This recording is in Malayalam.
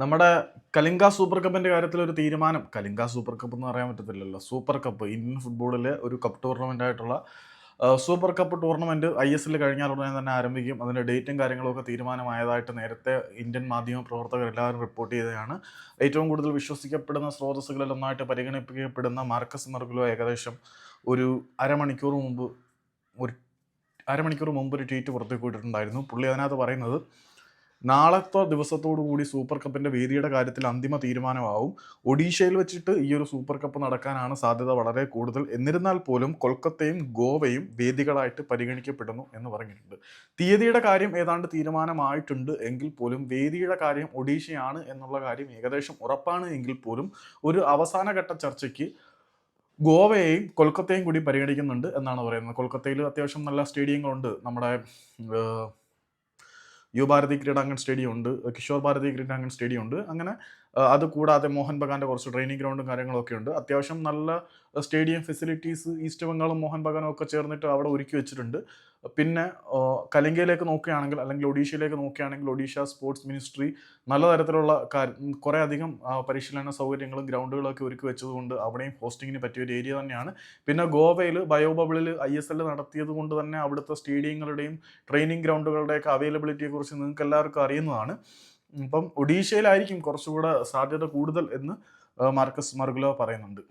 നമ്മുടെ കലിംഗ സൂപ്പർ കപ്പിന്റെ കാര്യത്തിൽ ഒരു തീരുമാനം. കലിംഗ സൂപ്പർ കപ്പ് എന്ന് പറയാൻ പറ്റത്തില്ലല്ലോ. സൂപ്പർ കപ്പ് ഇന്ത്യൻ ഫുട്ബോളിലെ ഒരു കപ്പ് ടൂർണമെന്റ് ആയിട്ടുള്ള super cup tournament I S L കഴിഞ്ഞാൽ ഉടനെ തന്നെ ആരംഭിക്കും. അതിന്റെ ഡേറ്റും കാര്യങ്ങളൊക്കെ തീരുമാനമായതായിട്ട് നേരത്തെ ഇന്ത്യൻ മാധ്യമ പ്രവർത്തകർ എല്ലാവരും റിപ്പോർട്ട് ചെയ്തതാണ്. ഏറ്റവും കൂടുതൽ വിശ്വസിക്കപ്പെടുന്ന സ്രോതസ്സുകളിൽ ഒന്നായിട്ട് പരിഗണിക്കപ്പെടുന്ന മാർക്കസ് മർഗുലോ ഏകദേശം ഒരു അരമണിക്കൂർ മുമ്പ് ഒരു അരമണിക്കൂർ മുമ്പ് ഒരു ട്വീറ്റ് പുറത്തേക്ക് വിട്ടിട്ടുണ്ടായിരുന്നു പുള്ളി അതിനകത്ത് പറയുന്നത് നാളത്തെ ദിവസത്തോടു കൂടി സൂപ്പർ കപ്പിന്റെ വേദിയുടെ കാര്യത്തിൽ അന്തിമ തീരുമാനമാവും. ഒഡീഷയിൽ വെച്ചിട്ട് ഈ ഒരു സൂപ്പർ കപ്പ് നടക്കാനാണ് സാധ്യത വളരെ കൂടുതൽ. എന്നിരുന്നാൽ പോലും കൊൽക്കത്തയും ഗോവയും വേദികളായിട്ട് പരിഗണിക്കപ്പെടുന്നു എന്ന് പറഞ്ഞിട്ടുണ്ട്. തീയതിയുടെ കാര്യം ഏതാണ്ട് തീരുമാനമായിട്ടുണ്ട് എങ്കിൽ പോലും വേദിയുടെ കാര്യം ഒഡീഷയാണ് എന്നുള്ള കാര്യം ഏകദേശം ഉറപ്പാണ് എങ്കിൽ പോലും ഒരു അവസാനഘട്ട ചർച്ചയ്ക്ക് ഗോവയെയും കൊൽക്കത്തയും കൂടി പരിഗണിക്കുന്നുണ്ട് എന്നാണ് പറയുന്നത്. കൊൽക്കത്തയിൽ അത്യാവശ്യം നല്ല സ്റ്റേഡിയങ്ങളുണ്ട്. നമ്മുടെ ഏഹ്, യുവഭാരതി ക്രീഡാങ്കൺ സ്റ്റേഡിയം ഉണ്ട് കിഷോർ ഭാരതി ക്രീഡാങ്കൺ സ്റ്റേഡിയം ഉണ്ട് അങ്ങനെ അത് കൂടാതെ മോഹൻ ബഗാന്റെ കുറച്ച് ട്രെയിനിങ് ഗ്രൗണ്ടും കാര്യങ്ങളൊക്കെ ഉണ്ട്. അത്യാവശ്യം നല്ല സ്റ്റേഡിയം ഫെസിലിറ്റീസ് ഈസ്റ്റ് ബംഗാളും മോഹൻ ബഗാനും ഒക്കെ ചേർന്നിട്ട് അവിടെ ഒരുക്കി വെച്ചിട്ടുണ്ട്. പിന്നെ കലിംഗയിലേക്ക് നോക്കുകയാണെങ്കിൽ അല്ലെങ്കിൽ ഒഡീഷയിലേക്ക് നോക്കുകയാണെങ്കിൽ ഒഡീഷ സ്പോർട്സ് മിനിസ്ട്രി നല്ല തരത്തിലുള്ള കുറേ അധികം പരിശീലന സൗകര്യങ്ങളും ഗ്രൗണ്ടുകളൊക്കെ ഒരുക്കി വെച്ചതുകൊണ്ട് അവിടെയും ഹോസ്റ്റിങ്ങിന് പറ്റിയ ഒരു ഏരിയ തന്നെയാണ്. പിന്നെ ഗോവയിൽ ബയോബബിളിൽ ഐ എസ് എൽ നടത്തിയത് കൊണ്ട് തന്നെ അവിടുത്തെ സ്റ്റേഡിയങ്ങളുടെയും ട്രെയിനിങ് ഗ്രൗണ്ടുകളുടെയൊക്കെ അവൈലബിലിറ്റിയെ കുറിച്ച് നിങ്ങൾക്ക് എല്ലാവർക്കും അറിയുന്നതാണ്. ഇപ്പം ഒഡീഷയിലായിരിക്കും കുറച്ചുകൂടെ സാധ്യത കൂടുതൽ എന്ന് മാർക്കസ് മർഗുലോ പറയുന്നുണ്ട്.